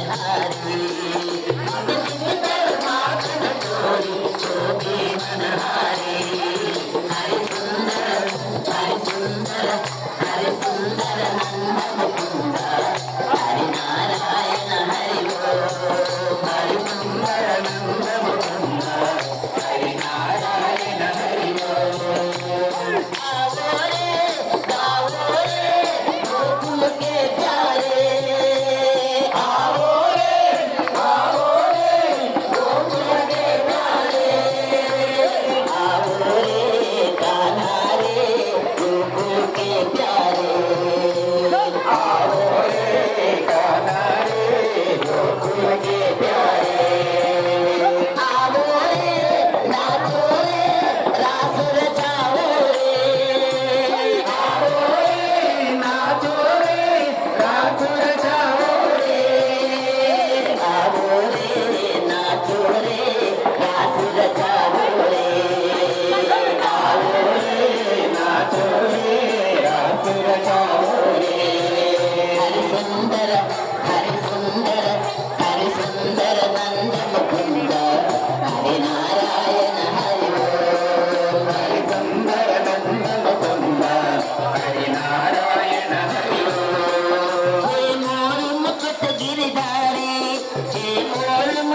Thank you.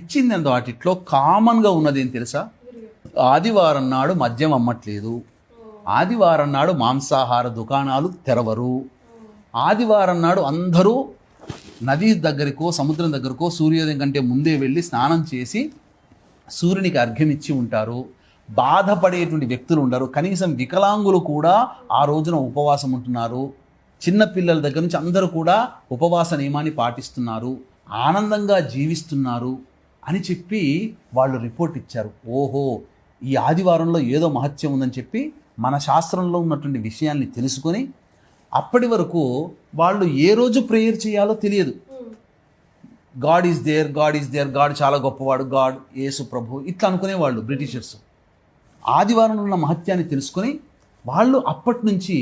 ఇచ్చింది ఎంత వాటిట్లో కామన్గా ఉన్నది ఏం తెలుసా? ఆదివారం నాడు మద్యం అమ్మట్లేదు. ఆదివారం నాడు మాంసాహార దుకాణాలు తెరవరు. ఆదివారం నాడు అందరూ నది దగ్గరకో సముద్రం దగ్గరకో సూర్యోదయం కంటే ముందే వెళ్ళి స్నానం చేసి సూర్యునికి అర్ఘ్యం ఇచ్చి ఉంటారు. బాధపడేటువంటి వ్యక్తులు ఉండరు. కనీసం వికలాంగులు కూడా ఆ రోజున ఉపవాసం ఉంటున్నారు. చిన్న పిల్లల దగ్గర నుంచి అందరూ కూడా ఉపవాస నియమాన్ని పాటిస్తున్నారు. ఆనందంగా జీవిస్తున్నారు. అని చెప్పి వాళ్ళు రిపోర్ట్ ఇచ్చారు. ఓహో ఈ ఆదివారంలో ఏదో మహత్యం ఉందని చెప్పి మన శాస్త్రంలో ఉన్నటువంటి విషయాల్ని తెలుసుకొని అప్పటి వరకు వాళ్ళు ఏ రోజు ప్రేయర్ చేయాలో తెలియదు. God is there God is there God చాలా గొప్పవాడు గాడ్ యేసు ప్రభు ఇట్లా అనుకునేవాళ్ళు బ్రిటిషర్స్. ఆదివారం ఉన్న మహత్యాన్ని తెలుసుకొని వాళ్ళు అప్పటి నుంచి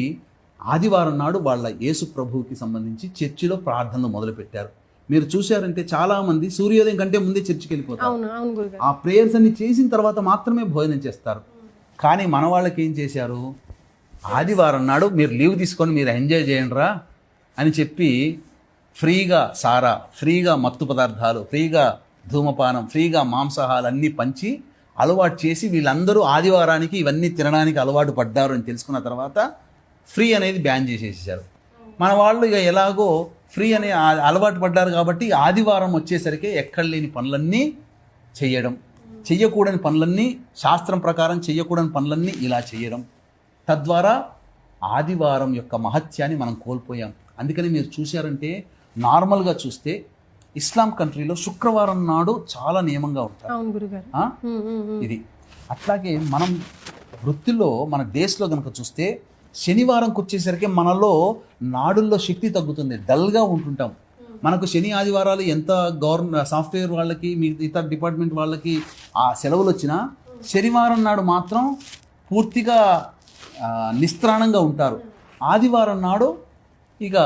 ఆదివారం నాడు వాళ్ళ యేసు ప్రభువుకి సంబంధించి చర్చిలో ప్రార్థనలు మొదలుపెట్టారు. మీరు చూశారంటే చాలామంది సూర్యోదయం కంటే ముందే చర్చికి వెళ్ళిపోతారు ఆ ప్రేయర్స్ అన్ని చేసిన తర్వాత మాత్రమే భోజనం చేస్తారు. కానీ మన వాళ్ళకి ఏం చేశారు? ఆదివారం నాడు మీరు లీవ్ తీసుకొని మీరు ఎంజాయ్ చేయండిరా అని చెప్పి ఫ్రీగా సారా ఫ్రీగా మత్తు పదార్థాలు ఫ్రీగా ధూమపానం ఫ్రీగా మాంసాహాలు అన్నీ పంచి అలవాటు చేసి వీళ్ళందరూ ఆదివారానికి ఇవన్నీ తినడానికి అలవాటు పడ్డారు అని తెలుసుకున్న తర్వాత ఫ్రీ అనేది బ్యాన్ చేసేసారు. మన వాళ్ళు ఇక ఎలాగో ఫ్రీ అనే అలవాటు పడ్డారు కాబట్టి ఆదివారం వచ్చేసరికి ఎక్కడ లేని పనులన్నీ చేయడం. చెయ్యకూడని పనులన్నీ శాస్త్రం ప్రకారం చెయ్యకూడని పనులన్నీ ఇలా చేయడం తద్వారా ఆదివారం యొక్క మహత్యాన్ని మనం కోల్పోయాం. అందుకని మీరు చూశారంటే నార్మల్గా చూస్తే ఇస్లాం కంట్రీలో శుక్రవారం నాడు చాలా నియమంగా ఉంటారు. ఇది. అట్లాగే మనం వృత్తిలో మన డేస్లో కనుక చూస్తే శనివారంకి వచ్చేసరికి మనలో నాడుల్లో శక్తి తగ్గుతుంది. డల్గా ఉంటుంటాం. మనకు శని ఆదివారాలు ఎంత గవర్నమెంట్ సాఫ్ట్వేర్ వాళ్ళకి మీ ఇతర డిపార్ట్మెంట్ వాళ్ళకి ఆ సెలవులు వచ్చినా శనివారం నాడు మాత్రం పూర్తిగా నిస్త్రాణంగా ఉంటారు. ఆదివారం నాడు ఇక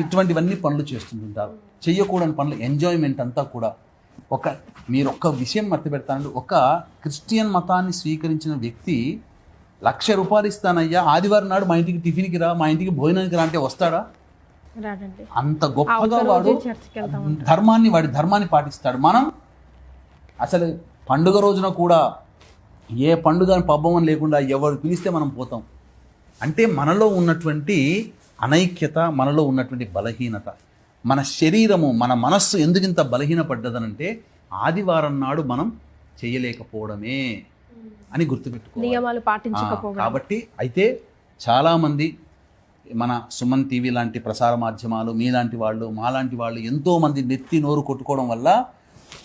ఇటువంటివన్నీ పనులు చేస్తుంటుంటారు. చెయ్యకూడని పనులు ఎంజాయ్మెంట్ అంతా కూడా. ఒక మీరు ఒక్క విషయం మర్చిపెడతానండి. ఒక క్రిస్టియన్ మతాన్ని స్వీకరించిన వ్యక్తి లక్ష రూపాయలు ఇస్తానయ్యా. ఆదివారం నాడు మా ఇంటికి టిఫిన్కి రా మా ఇంటికి భోజనానికి రా అంటే వస్తాడా? అంత గొప్పగా వాడు ధర్మాన్ని వాడి ధర్మాన్ని పాటిస్తాడు. మనం అసలు పండుగ రోజున కూడా ఏ పండుగ పబ్బం అని లేకుండా ఎవరు పిలిస్తే మనం పోతాం. అంటే మనలో ఉన్నటువంటి అనైక్యత మనలో ఉన్నటువంటి బలహీనత మన శరీరము మన మనస్సు ఎందుకు ఇంత బలహీనపడ్డదనంటే ఆదివారం నాడు మనం చేయలేకపోవడమే. అని గుర్తుపెట్టుకోవాలి. నియమాలు పాటించకపోవడం. కాబట్టి అయితే చాలామంది మన సుమన్ టీవీ లాంటి ప్రసార మాధ్యమాలు మీలాంటి వాళ్ళు మాలాంటి వాళ్ళు ఎంతోమంది నెత్తి నోరు కొట్టుకోవడం వల్ల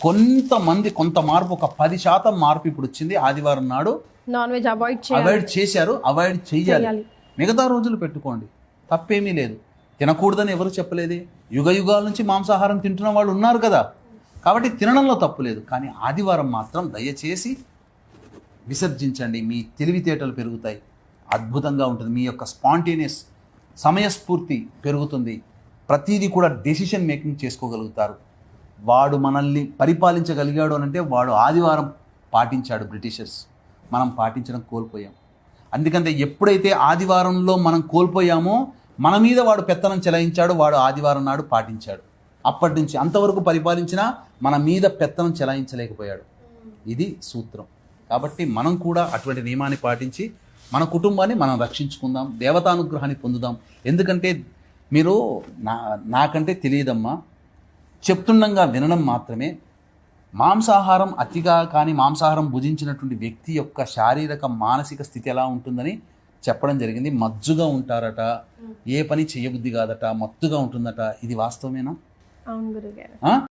కొంతమంది కొంత మార్పు ఒక పది శాతం మార్పు ఇప్పుడు వచ్చింది. ఆదివారం నాడు నాన్ వెజ్ అవాయిడ్ అవాయిడ్ చేశారు అవాయిడ్ చేయాలి. మిగతా రోజులు పెట్టుకోండి. తప్పేమీ లేదు. తినకూడదని ఎవరు చెప్పలేదే? యుగ యుగాల నుంచి మాంసాహారం తింటున్న వాళ్ళు ఉన్నారు కదా. కాబట్టి తినడంలో తప్పు లేదు. కానీ ఆదివారం మాత్రం దయచేసి విసర్జించండి. మీ తెలివితేటలు పెరుగుతాయి. అద్భుతంగా ఉంటుంది. మీ యొక్క స్పాంటేనియస్ సమయస్ఫూర్తి పెరుగుతుంది. ప్రతిదీ కూడా డెసిషన్ మేకింగ్ చేసుకోగలుగుతారు. వాడు మనల్ని పరిపాలించగలిగాడు అని అంటే వాడు ఆదివారం పాటించాడు బ్రిటిషర్స్. మనం పాటించడం కోల్పోయాం. అందుకంటే ఎప్పుడైతే ఆదివారంలో మనం కోల్పోయామో మన మీద వాడు పెత్తనం చెలాయించాడు వాడు ఆదివారం నాడు పాటించాడు. అప్పటి నుంచి అంతవరకు పరిపాలించినా మన మీద పెత్తనం చెలాయించలేకపోయాడు. ఇది సూత్రం. కాబట్టి మనం కూడా అటువంటి నియమాన్ని పాటించి మన కుటుంబాన్ని మనం రక్షించుకుందాం దేవతానుగ్రహాన్ని పొందుదాం. ఎందుకంటే మీరు నా నాకంటే తెలియదమ్మా. చెప్తుండగా వినడం మాత్రమే. మాంసాహారం అతిగా కానీ మాంసాహారం భుజించినటువంటి వ్యక్తి యొక్క శారీరక మానసిక స్థితి ఎలా ఉంటుందని చెప్పడం జరిగింది. మజ్జుగా ఉంటారట. ఏ పని చేయబుద్ధి కాదట. మత్తుగా ఉంటుందట. ఇది వాస్తవమేనా? అవును గురుగారు. ఆ?